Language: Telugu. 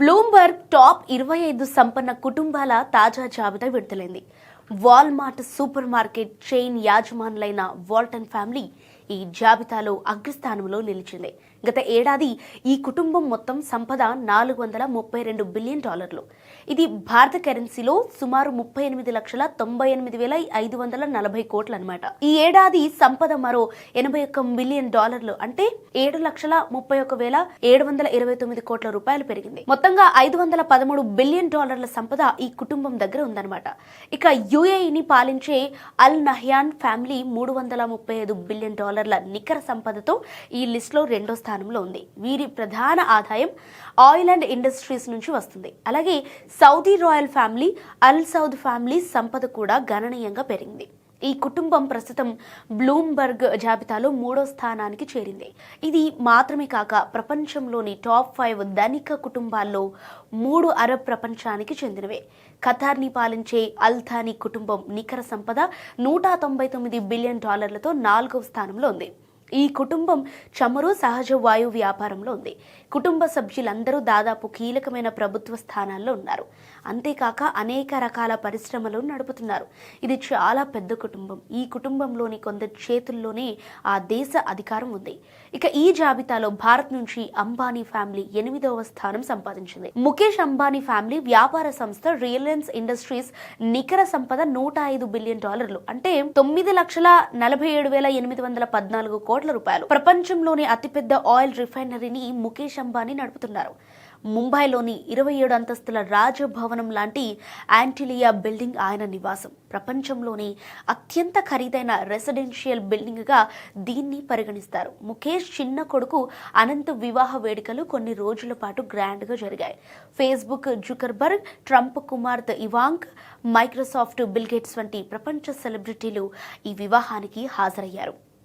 బ్లూంబర్గ్ టాప్ ఇరవై ఐదు సంపన్న కుటుంబాల తాజా జాబితా విడుదలైంది. వాల్మార్ట్ సూపర్ మార్కెట్ చైన్ యాజమానులైన వాల్టన్ ఫ్యామిలీ ఈ జాబితాలో అగ్రస్థానంలో నిలిచింది. గత ఏడాది ఈ కుటుంబం మొత్తం సంపద నాలుగు వందల ముప్పై రెండు బిలియన్ డాలర్లు. ఇది భారత కరెన్సీలో సుమారు ముప్పై ఎనిమిది లక్షల తొంభై ఎనిమిది వేల ఐదు వందల నలభై కోట్లు అనమాట ఈ ఏడాది సంపద మరో ఎనభై ఒక్క మిలియన్ డాలర్లు అంటే ఏడు లక్షల ముప్పై ఒక వేల ఏడు వందల ఇరవై తొమ్మిది కోట్ల రూపాయలు పెరిగింది. మొత్తంగా ఐదు వందల పదమూడు బిలియన్ డాలర్ల సంపద ఈ కుటుంబం దగ్గర ఉందన్నమాట. ఇక యుఏఈని పాలించే అల్ నహ్యాన్ ఫ్యామిలీ మూడు వందల ముప్పై ఐదు బిలియన్ డాలర్ డాలర్ల నికర సంపదతో ఈ లిస్టులో రెండో స్థానంలో ఉంది. వీరి ప్రధాన ఆదాయం ఆయిల్ అండ్ ఇండస్ట్రీస్ నుంచి వస్తుంది. అలాగే Saudi royal family Al Saud family సంపద కూడా గణనీయంగా పెరిగింది. ఈ కుటుంబం ప్రస్తుతం బ్లూంబర్గ్ జాబితాలో మూడో స్థానానికి చేరింది. ఇది మాత్రమే కాక ప్రపంచంలోని టాప్ ఫైవ్ ధనిక కుటుంబాల్లో మూడు అరబ్ ప్రపంచానికి చెందినవే. ఖతార్ని పాలించే అల్థానీ కుటుంబం నికర సంపద నూట తొంభై తొమ్మిది బిలియన్ డాలర్లతో నాలుగవ స్థానంలో ఉంది. ఈ కుటుంబం చమురు సహజ వాయు వ్యాపారంలో ఉంది. కుటుంబ సభ్యులందరూ దాదాపు కీలకమైన ప్రభుత్వ స్థానాల్లో ఉన్నారు. అంతేకాక అనేక రకాల పరిశ్రమలు నడుపుతున్నారు. ఇది చాలా పెద్ద కుటుంబం. ఈ కుటుంబంలోని కొందరి చేతుల్లోనే ఆ దేశ అధికారం ఉంది. ఇక ఈ జాబితాలో భారత్ నుంచి అంబానీ ఫ్యామిలీ ఎనిమిదవ స్థానం సంపాదించింది. ముఖేష్ అంబానీ ఫ్యామిలీ వ్యాపార సంస్థ రిలయన్స్ ఇండస్ట్రీస్ నికర సంపద నూట ఐదు బిలియన్ డాలర్లు. అంటే తొమ్మిది లక్షల నలభై ఏడు వేల ఎనిమిది వందల పద్నాలుగు కోట్ల రూపాయలు. ప్రపంచంలోని అతిపెద్ద ఆయిల్ రిఫైనరీని ముఖేష్ అంబానీ నడుపుతున్నారు. ముంబైలోని ఇరవై ఏడు అంతస్తుల రాజభవనం లాంటి యాంటిలియా బిల్డింగ్ ఆయన నివాసం. ప్రపంచంలోని అత్యంత ఖరీదైన రెసిడెన్షియల్ బిల్డింగ్గా దీన్ని పరిగణిస్తారు. ముఖేష్ చిన్న కొడుకు అనంత్ వివాహ వేడుకలు కొన్ని రోజుల పాటు గ్రాండ్గా జరిగాయి. ఫేస్బుక్ జుకర్బర్గ్ ట్రంప్ కుమార్తె ఇవాంక్ మైక్రోసాఫ్ట్ బిల్గేట్స్ వంటి ప్రపంచ సెలబ్రిటీలు ఈ వివాహానికి హాజరయ్యారు.